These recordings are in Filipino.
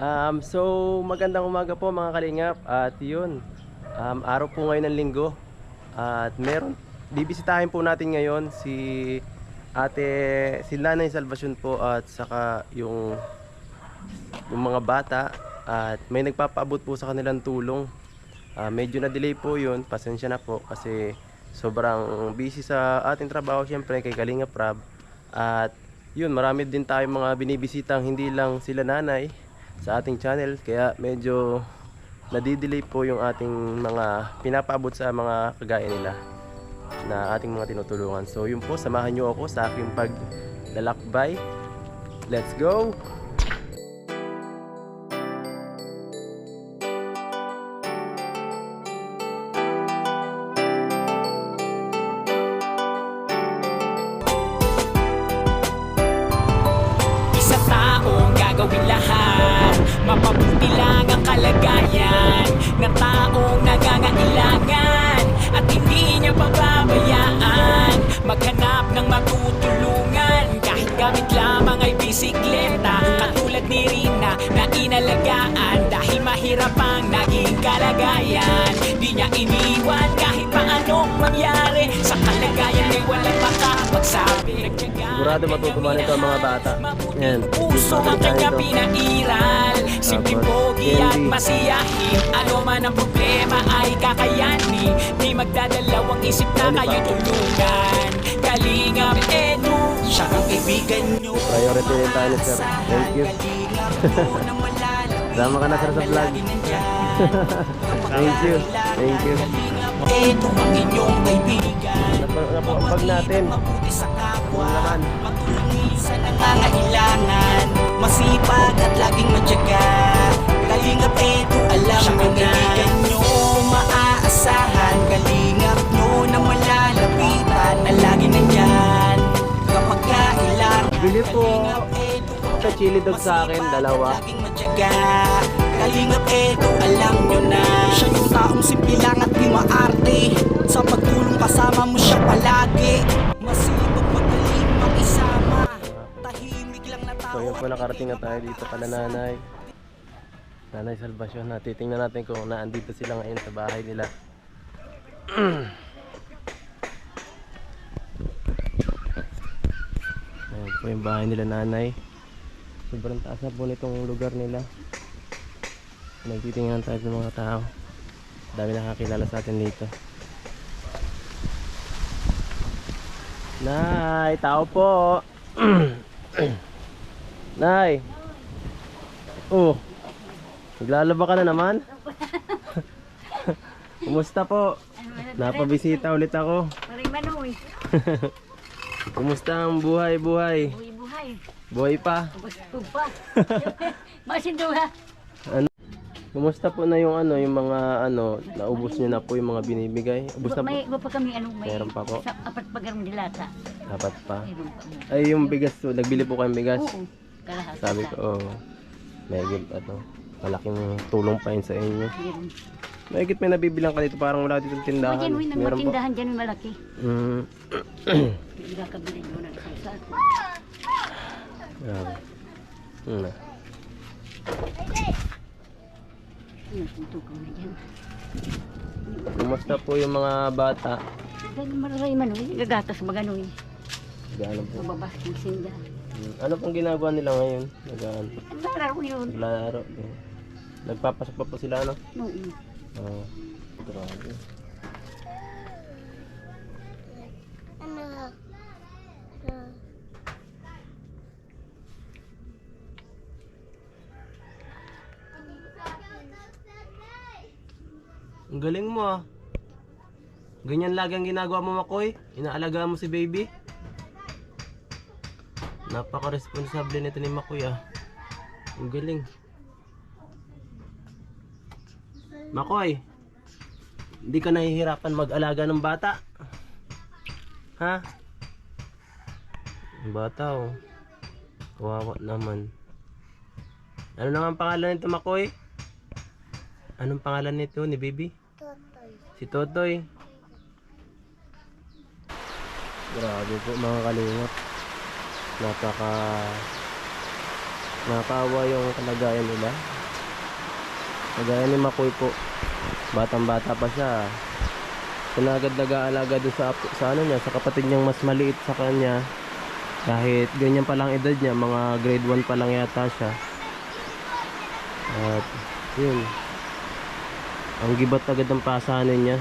Um, so, magandang umaga po mga kalingap. At yun, um, araw po ngayon ng linggo. At meron, bibisitahin po natin ngayon si ate, si Lanay Salvacion po at saka yung, yung mga bata. At may nagpapaabot po sa kanilang tulong. Ah, medyo na delay po yun, pasensya na po kasi sobrang busy sa ating trabaho syempre kay Kalinga Prab. At yun, marami din tayong mga binibisitang hindi lang sila nanay sa ating channel kaya medyo nadidelay po yung ating mga pinapaabot sa mga kagaya nila na ating mga tinutulungan. So yun po, samahan nyo ako sa aking paglalakbay. Let's go! Ni Rina na inalagaan. Dahil mahirap ang naging kalagayan. Di niya iniwan kahit paanong mangyari. Sa kalagayan ay walang makapagsabi Sigurado matutuwa nito ang mga bata. Yan. Puso ang kanya pinairal. Simpleng pogi at masiyahin. Ano man ang problema ay kakayanin. Di magdadalawang isip na Ano pa? kayo tulungan. Kalingap Edu Siya ang kaibigan nyo Priority din tayo ni sir. Thank you. Sama ka na sa vlog. Thank you. Thank you. Edu ang inyong kaibigan Nap- Napakapag natin. Ano naman? Matulungin sa nangangailangan Masipag at laging matyaga Kalingap eto alam mo na nyo Maaasahan Kalingap nyo na malalapitan Na lagi nandyan Kapag po. Chili dog sa akin, dalawa. Kalingap eto alam nyo na Siya yung taong simple lang at di maarte Sa pagtulong kasama mo siya palagi Masipag magaling makisama Tahimik lang na tao So yun po nakarating na tayo dito kala nanay. Nanay Salvacion. Natitingnan natin kung naandito sila ngayon sa bahay nila. Ayan po yung bahay nila nanay. Sobrang taas na po nitong lugar nila. Nagtitingnan tayo sa mga tao. Dami nakakilala sa atin dito. Nay, tao po. Nay. Oh. Naglalaba ka na naman? Kumusta po? Napabisita ulit ako. Kumusta ang buhay, buhay? Buhay-buhay. Buhay pa? Gusto pa. Masinduha. Ano? Kumusta po na yung ano, yung mga ano, naubos niyo na po yung mga binibigay? Ubus na po? May iba pa kami ano may Meron pa po? Sa apat pagarong dilata. Dapat pa. Meron pa. mo. Ay, yung bigas po, nagbili po kayong bigas? Oo. Kalahati. Sabi ko, oh, may ano, malaking tulong pa yun sa inyo. Meron. Mahigit may nabibilang ka dito, parang wala dito tindahan. Diyan may Meron po. nagmatindahan dyan may malaki. Mm, Hindi ka kabili mo ng isang Hmm. na. Ano tutukaw na dyan. Kumusta po yung mga bata? Dahil mararay manoy. Gagatas maganoy. Gaano po? Mababas ng sinda. Ano pong ginagawa nila ngayon? Nagaan, Ang laro yun. naglaro. eh. Nagpapasok pa po sila, ano? Oo. Ah, grabe. Ang galing mo ah. Ganyan lagi ang ginagawa mo, Makoy. Inaalagaan mo si baby. Napaka-responsable nito ni Makoy ah. Ang galing. Makoy, hindi ka nahihirapan mag-alaga ng bata? Ha? Ang bata oh. Kawawa naman. Ano naman pangalan nito, Makoy? Anong pangalan nito ni baby? Si Totoy. Grabe po mga kalingap. Napaka Nakakaawa yung kalagayan nila. Kagaya ni Makoy po. Batang bata pa siya. Siya na agad nag-aalaga doon sa, sa ano niya, sa kapatid niyang mas maliit sa kanya. Kahit ganyan pa lang edad niya, mga grade 1 pa lang yata siya. At yun. Ang gibat agad ng pasanin niya.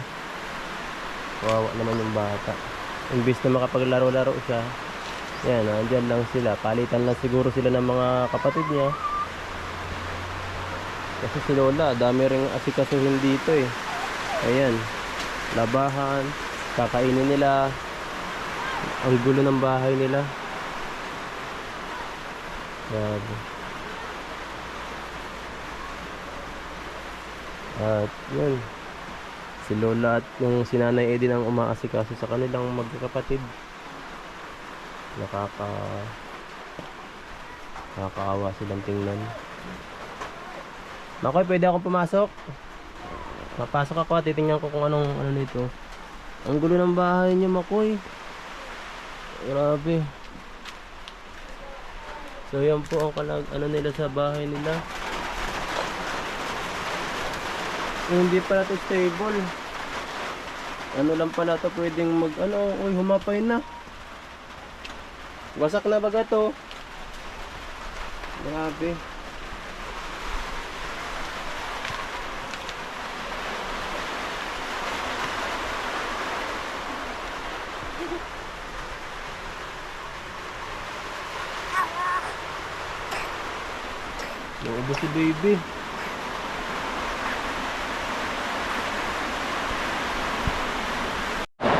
Kawawa naman yung bata. Imbis na makapaglaro-laro siya, yan, andyan lang sila. Palitan lang siguro sila ng mga kapatid niya. Kasi si Lola, dami ring asikasuhin dito eh. Ayan, labahan, kakainin nila. Ang gulo ng bahay nila. Grabe. At yun, si Lola at yung sinanay Eddie ang umaasikaso sa kanilang magkakapatid. Nakaka Nakakaawa silang tingnan. Makoy, pwede akong pumasok? Mapasok ako at titingnan ko kung anong ano nito. Ang gulo ng bahay niyo, Makoy. Grabe. So yan po ang kalag ano nila sa bahay nila. Eh, hindi pala to stable. Ano lang pala to pwedeng mag ano, uy humapay na. Wasak na baga to. Grabe. Naubos si baby.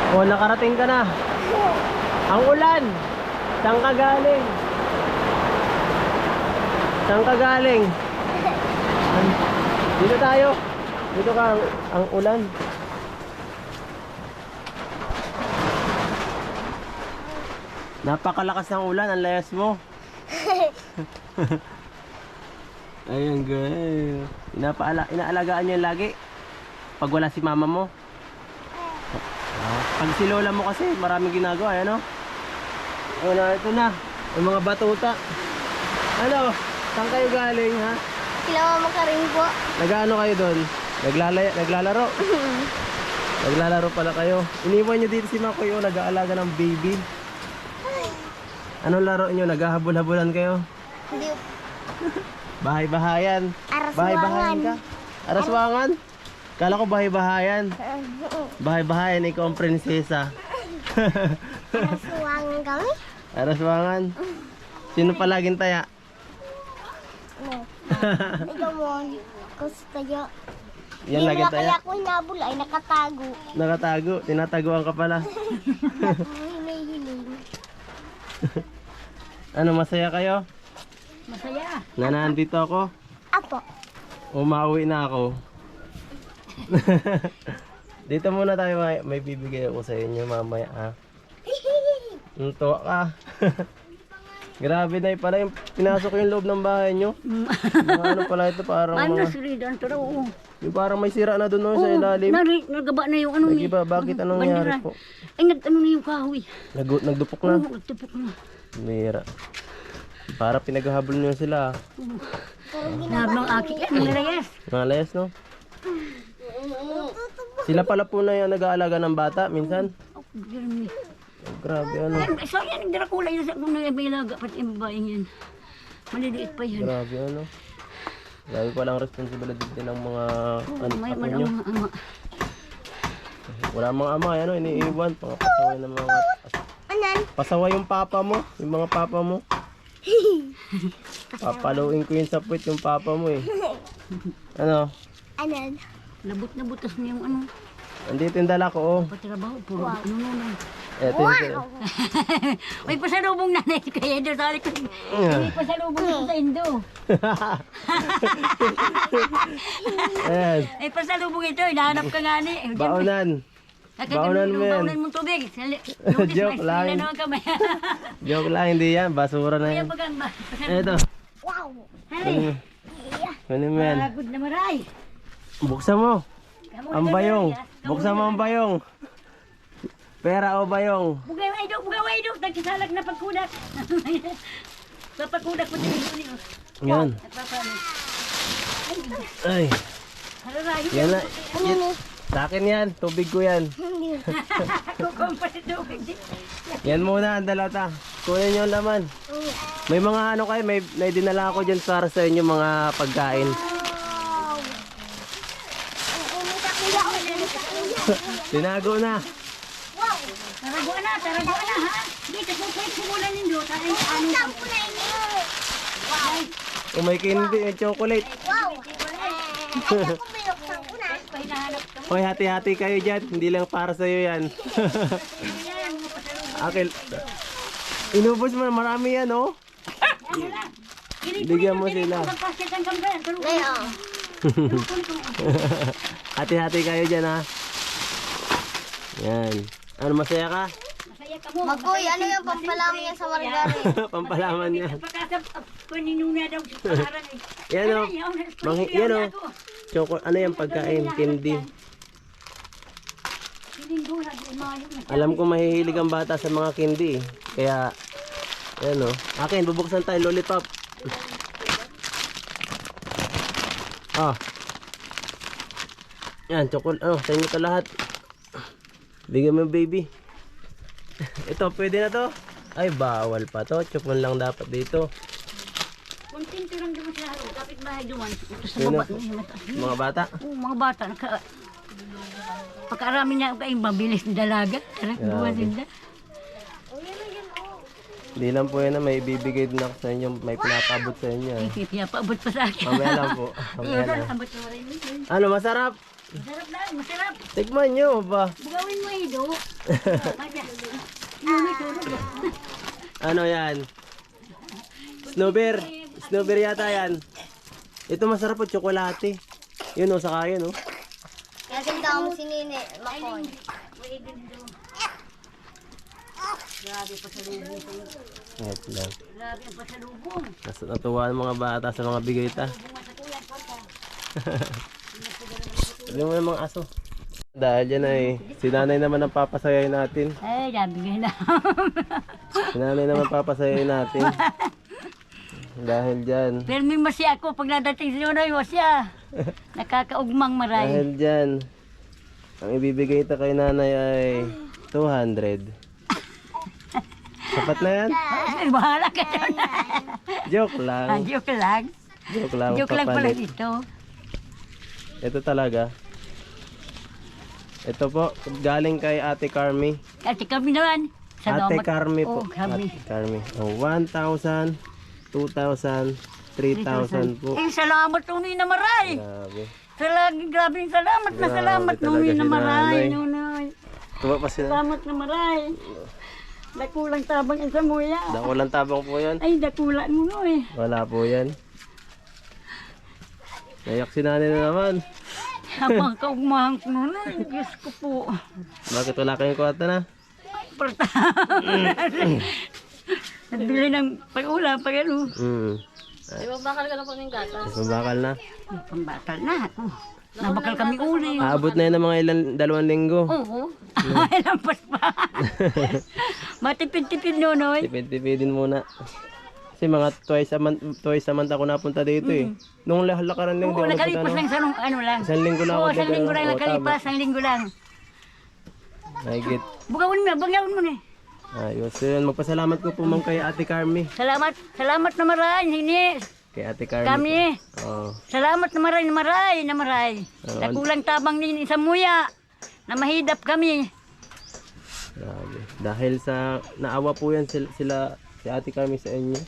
Oh, nakarating ka na. Ang ulan. Saan ka galing? Saan ka galing? Dito tayo. Dito ka ang, ang ulan. Napakalakas ng ulan, ang layas mo. Ayun, guys. Inapaala, inaalagaan niyo lagi. Pag wala si mama mo. Ah, pag si lola mo kasi, maraming ginagawa, ano? Oh, na, ito na. Yung mga batuta. Ano? Saan kayo galing, ha? Kailangan mo ka rin po. Nagaano kayo doon? Naglalaya, naglalaro? naglalaro pala kayo. Iniwan nyo dito si Makoy, oh, nag-aalaga ng baby. Anong laro nyo? Naghahabol-habulan kayo? Hindi. Bahay-bahayan. Araswangan. Bahay-bahayan ka? Araswangan? Kala ko bahay-bahayan. Bahay-bahayan, ikaw ang prinsesa. Araswangan kami. Araswangan? Sino palaging taya? No. Ikaw mo. Kasi tayo. Yan laging mo kaya taya. ako hinabol ay nakatago. Nakatago, tinataguan ka pala. Ano, masaya kayo? Masaya. Na nandito ako? Apo. Umauwi na ako. Dito muna tayo, may, may bibigay ako sa inyo mamaya ha. Ang tuwa ka. Grabe na pala yung pinasok yung loob ng bahay nyo. Mga ano pala ito parang Ano mga, oo. yung parang may sira na doon no, sa ilalim. Nari, nagaba na yung ano Lagi ni. ba? Bakit anong nangyari po? Ay, nag ano na yung kahoy. Nag, nagdupok na. Oo, nagtupok na. Mira. Para pinaghahabol nyo sila. Nab ng aki. Ay, mga layas. Mga layas no? Sila pala po na yung nag-aalaga ng bata minsan. Oh. Oh, grabe ano. Ay, so yan, nagdara kulay yun sa kung nagbilaga. Pati yung babaeng yan. Maliliit pa yan. Grabe ano. Grabe palang responsibilidad din ng mga an May apo man nyo. ang ama. Wala mga ama, ano, iniiwan. Mga pasaway ng mga... Anan? Pasaway yung papa mo, yung mga papa mo. Papaluin ko yun sa puwit yung papa mo eh. Ano? Anan? Labot na butas niya yung ano. Andito yung dala ko oh. Patrabaho. Puro ano na lang. Eto yung... May pasalubong nanay kaya Indo. Sabi ko, may pasalubong sa Indo. Ayan. May pasalubong ito. Hinahanap ka nga ni. Eh, Baunan ng mo yan. baunan mong tubig. Joke lang. Joke lang, hindi yan. Basura na yan. Eto. Wow. Hey, Kunin mo. Yan. pagod na maray. Buksan mo. Ang bayong. Buksan mo ang bayong. Pera o bayong? Bugay wa idok, bugay wa idok. Nagkisalag na pagkulat. Papakudak ko din ito niyo. Yan. Ay, Hararayo. yan na. Yan. Sa akin yan, tubig ko yan. Sa. Yan muna ang dalata. Kunin nyo ang laman. May mga ano kayo, may, may dinala ako dyan para sa inyo mga pagkain. Tinago na. Taraguan na, taraguan na ha. Dito po kayo kumulan ninyo. Tayo ano. Oh, may candy, may chocolate. Wow! Hoy, hati-hati kayo dyan. Hindi lang para sa'yo yan. Akil. Inubos mo na marami yan, oh. Bigyan mo sila. Ngayon. Hati-hati kayo dyan, ha. Yan. Ano, masaya ka? Masaya ka mo. Magoy, ano yung pampalaman niya sa margarin? Pampalaman yan. Pagkasap, kunin na daw sa pangaran eh. Yan, oh. Mang, yan, oh. Choco, ano yan, pagkain, candy. Alam ko mahihilig ang bata sa mga candy, eh. Kaya, yan, oh. Akin, bubuksan tayo, lollipop. Ah. Yan, chocolate, ano, sa inyo lahat. Bigyan mo, baby. Ito, pwede na to. Ay, bawal pa to. Chocolate lang dapat dito. Kuntinto lang naman sila. Kapit bahay duman. Ito sa baba. Mga bata. Oo, mga bata. Naka, pagkarami niya ay mabilis dalaga. Tara, buwan sila. Hindi lang po yan na may ibibigay din ako sa inyo. May pinapabot sa inyo. eh. Paabot pa sa akin. Mamaya lang po. Mamaya lang. Ano, masarap? Masarap na, masarap. Tikman nyo ba? Bugawin mo ido. Kaya, yun ito. Ano yan? Snowbeer. Snowbeer yata yan. Ito masarap po, tsokolate. Yun o, saka yun o. Kaya ganda mo si Nini, Makoy. Wait lang. Grabe ang pasalubong. Nas natuwa ang mga bata sa mga bigay ta. Sabi mo yung mga aso. Dahil yan ay, si nanay naman ang papasayayin natin. Ay, nabigay na. Si nanay naman papasayayin natin. Dahil dyan. Pero may masya ako pag nadating si Nonoy, masya. Nakakaugmang maray. Dahil dyan, ang ibibigay ito kay nanay ay 200. Sapat na yan? Ay, bahala ka doon. Joke Ah, lang. Joke lang. Joke lang. Joke lang pala dito. Ito talaga. Ito po, galing kay Ate Carmi. Kasi kami naman. Ate Carmi po. Oh, kami. Ate Carmi. Oh, 1,000, 2,000, 3,000 po. Eh, salamat Nonoy na maray. Grabe. Salamat, grabe salamat na salamat si na maray. Nonoy. Tuwa pa sila. Salamat na maray. Dakulang tabang isa mo ya. Dakulang tabang po yan. Ay, dakulan mo no eh. Wala po yan. Nayak si nanay na naman. Habang kaugmahan ko nun, ay, Diyos ko po. Bakit wala kayong kwarta na? Parta. Nagbili ng pag-ulam, pag ano. Hmm. Ibabakal ka na po ng gata. Pambakal na. Pambakal na. Oh. Nabakal kami uli. Aabot na yun ng mga ilan, dalawang linggo. Oo. Ay, lampas pa. Matipid-tipid nonoy. Tipid-tipidin muna. Kasi mga twice a month, twice a month ako napunta dito eh. Nung lah- lakaran lang, di Oo, ako nakalipas napunta. lang No? sa nung ano lang. Isang linggo lang ako Oo, isang dito, linggo lang oo, nakalipas, isang linggo lang. Mahigit. Bugawin mo, bugawin mo na. eh. Ayos. So yun, magpasalamat ko po ma'am kay Ate Carmi. Salamat, salamat na maray, hindi. Kay Ate Carmi. Kami. Oo. Salamat na maray, na maray, na maray. Oo. Nakulang tabang din sa muya. Na mahidap kami. Grabe. Dahil sa naawa po yan sila, sila si Ate Carmi sa inyo.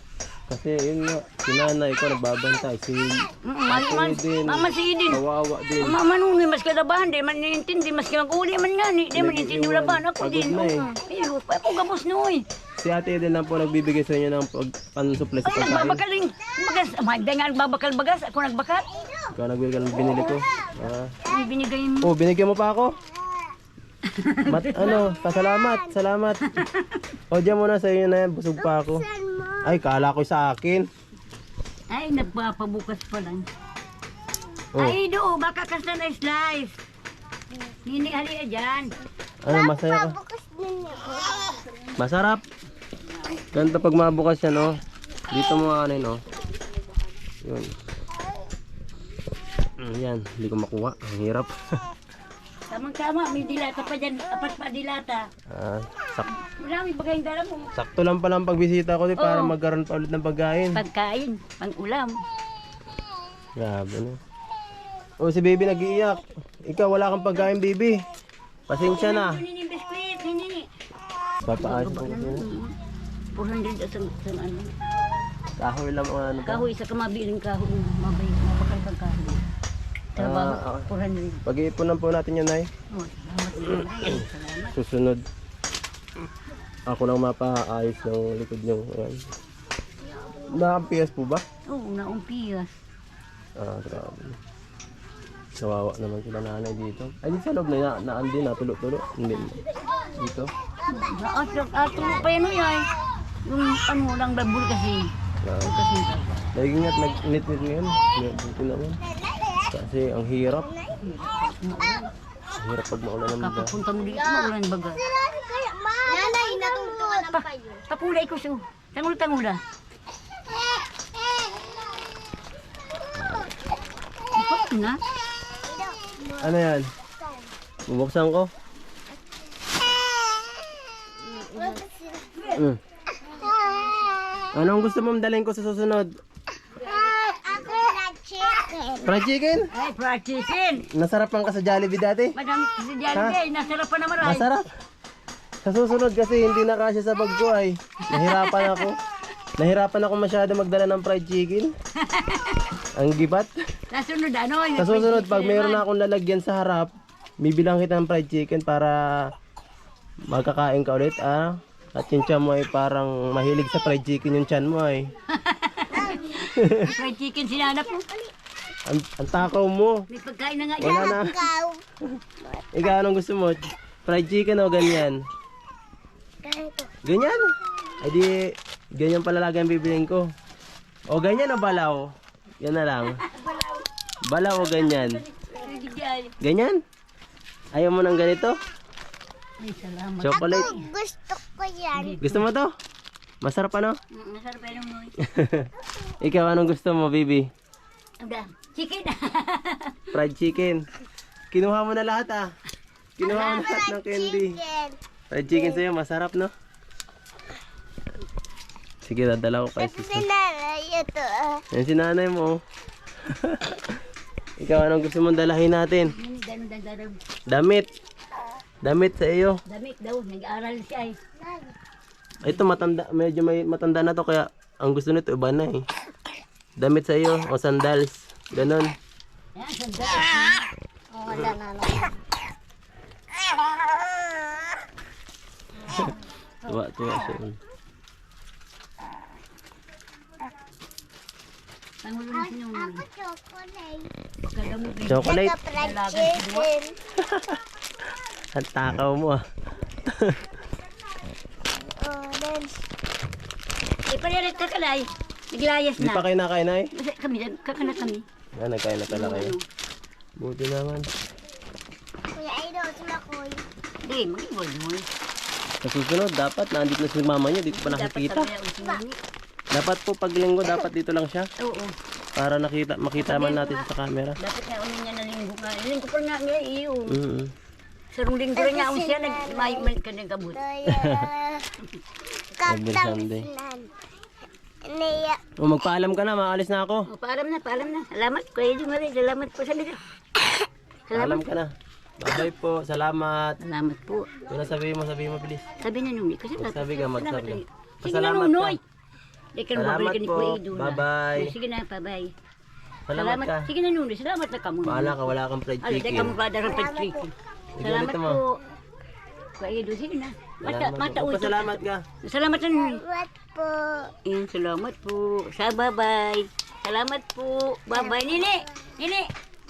Kasi yun nga, si nanay ko nagbabantay. Si Mm, man, Ate din. mama si Idin. kawawa din. Mama nung mas kadabahan, di man niintindi, mas kinag-uli man nga ni, di man niintindi ba, ako Pagod din. na eh. oo. Pero, ako gabos noy. Si Ate din lang po nagbibigay sa inyo ng pag pansupply sa Ay, pagkain. nagbabakaling, bagas, magda nga nagbabakal bagas, ako nagbakal. Ikaw nagbibigay ng binili ko. Ah. Ay, binigay mo. Oh, binigyan mo pa ako. Mat ano, pasalamat, salamat. O diyan muna sa inyo na yan, busog pa ako. Ay, kala ko sa akin. Ay, nagpapabukas pa lang. Oh. Ay, do, baka kasta na slice. Nini, halika dyan. Ano, masaya ka? Bukas din ako. Masarap. Ganito pag mabukas yan, oh. Dito mo ano yun, oh. Yun. Mm, Yan, hindi ko makuha. Ang hirap. Tamang-tama, may dilata pa dyan. Apat pa dilata. Ah, sak Marami bagay yung dala mo. sakto lang pala ang pagbisita ko di para Oo. magkaroon pa ulit ng pagkain. Pagkain, pang-ulam. Grabe no. Oh, si baby nag-iiyak. Ikaw wala kang pagkain, baby. Pasensya na. Nini, biskuit, nini. Papaayos ko kasi. 400 at ang ano. Kahoy lang mga ano. ba? Kahoy, isa ka mabiling kahoy. Mabay, mapakal kang kahoy. Trabaho, Ah, 400. Pag-iipunan po natin yan, Nay. Oh, salamat. salamat. Susunod. Ako lang mapaayos ng likod nyo. Ayan. Nakapias po ba? Oo, naumpiyas. Ah, grabe. Kawawa naman sila nanay dito. Ay, sa loob na na, naan din, natulo-tulo. Hindi. Dito. Atrap pa yun yan. Yung ano lang babul kasi. Ah, Kasi Lagi nga't nag-nit-nit ngayon. Buti naman. Kasi ang hirap. Ang hirap pag maulan ng baga. kapapunta mo dito, maulan baga. Nanay, natungtungan ang kayo. Papulay ko siya. Tangula-tangula. Ipot na. Ano yan? Bubuksan ko? Mm. Anong gusto mong dalhin ko sa susunod? Na chicken. Fried chicken? Ay, practicing. Nasarapan ka sa Jollibee dati? Madami kasi dyan, eh. Nasarap pa naman ay. Masarap. Sa susunod kasi hindi na kasya sa bag ko ay. Nahirapan ako. Nahirapan ako masyado magdala ng fried chicken. Ang gibat. Nasunod ano. yung Sa susunod, pag mayroon naman. na akong lalagyan sa harap, bibilang kita ng fried chicken para magkakain ka ulit, ah. At yung tiyan mo ay parang mahilig sa fried chicken yung tiyan mo ay. Fried chicken sinanap mo. Ang, ang takaw mo. May pagkain na nga yan. Wala na. Ikaw. Anong gusto mo? Fried chicken o ganyan? Ganito. Ganyan? Ay di, ganyan pala lagi ang bibiliin ko. O ganyan o balaw? Yan na lang. Balaw o ganyan? Ganyan? Ayaw mo ng ganito? Ay, salamat. Chocolate? Gusto ko yan. Gusto mo to? Masarap ano? Mm, Masarap yung mo. Ikaw, anong gusto mo, baby? Chicken. Fried chicken. Kinuha mo na lahat ah. Kinuha mo lahat ng candy. Fried chicken sa'yo, masarap no? Sige, dadala ko kay Ito si nanay. Ito ah. Yan si nanay mo. oh. Ikaw, anong gusto mong dalahin natin? Damit. Damit sa iyo. Damit daw, nag-aaral siya eh. Ito matanda, medyo may matanda na to kaya ang gusto nito iba na eh. Damit sa iyo o sandals. Ganon. Oh, na. Tuwa, tuwa siya. Na sinunod. Chocolate. Eh. Ang takaw mo ah. Orange. Eh, palirit ka kalay. Naglayas Di na. pa kayo nakain ay? Kasi kami, kakana kami. Ah, nagkain na pala kayo. Buti naman. Kuya Aido, tumakoy. Hindi, mag-ibol mo. Sa susunod, dapat nandito na si mama niyo, dito pa Dapat nakikita. ang. Dapat po pag linggo, dapat dito lang siya. Oo. Para nakita, makita man natin sa camera. Dapat nga unin niya na linggo nga. Linggo pa nga nga iyo. Mm Sarong linggo rin nga siya nag-may ka ng kabut. Kuya. Every Sunday. Kaptang Niya. O magpaalam ka na, maalis na ako. O, paalam na, paalam na. Salamat, Kuya Jumari. Salamat po sa liga. Paalam ka na. Bye po, salamat. Salamat po. Kung nasabihin mo, sabihin mo bilis. Sabi na nuni. Kasi Magsabi ka, magsabi ka. Sige na Pasalamat ka. Di ka na Salamat ni po. Kuya na. Bye-bye. Sige na, bye-bye. Salamat ka. Sige na nunoy. Salamat na ka muna. Bahala ka, wala kang fried Ala, di ka chicken. mo pa darang pag chicken. Sige, Salamat mo. po. Kuya Ido, sige na. Mata, Salamat mata ulit. Salamat ka. Salamat nunoy. What po? Ayan, salamat po. Sa bye-bye. Salamat po. Bye-bye. Nini! Nini!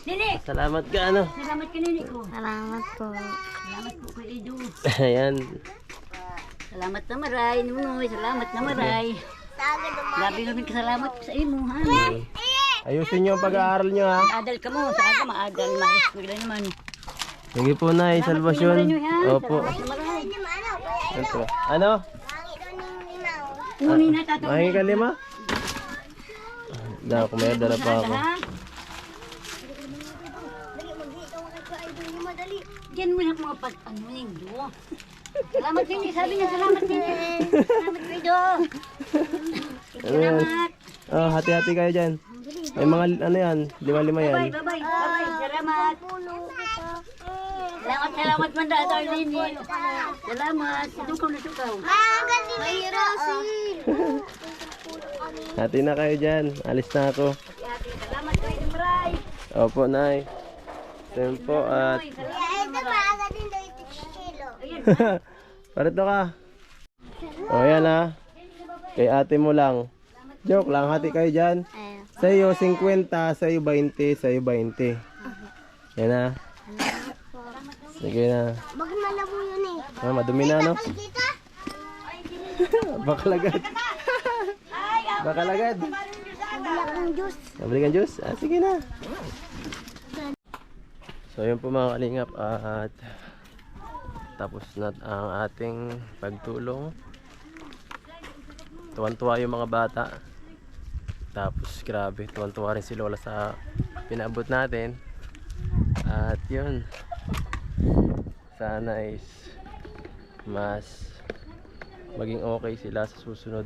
Nini! Salamat ka, ano. Salamat ka, Nini ko. Salamat po. Salamat po kay Edu. Ayan. Salamat na maray, Nunoy. Salamat na maray. Grabe kami kasalamat sa imo, ha? Ayusin niyo ang pag-aaral niyo, ha. Adal ka mo. Sa aga, maadal. Maris ko naman. Sige po, Nay. Salvasyon. Opo. Salamat na maray. Ito. Ano? Uni na tatawag. Mahingi ka lima? Kung may dala pa ako. Diyan mo lang mga pag ano nindo. Salamat din sabi niya salamat din. Salamat Pido. Salamat. Oh, hati-hati kayo dyan. May mga ano yan, lima-lima yan. Bye bye bye. Bye salamat. Salamat salamat man da Darlene. Salamat. Sukaw na sukaw. Ah, galing may Rosie. Hati na kayo dyan. Alis na ako. Salamat kay Bray. Opo, Nay. Tempo at... Din. Parito ka. O, yan ha. Kay ate mo lang. Joke lang, hati kayo dyan. Sa'yo 50, sa'yo 20, sa'yo 20. Yan ha. Sige na. Bakit malabo yun eh? Ah, madumi na, no? Kita? Bakalagad. Bakalagad. Wala kang juice. Nabili kang juice? Ah, sige na. So, yun po mga kalingap at tapos na ang ating pagtulong. Tuwan-tuwa yung mga bata. Tapos grabe, tuwan-tuwa rin si Lola sa pinabot natin. At yun. Sana is mas maging okay sila sa susunod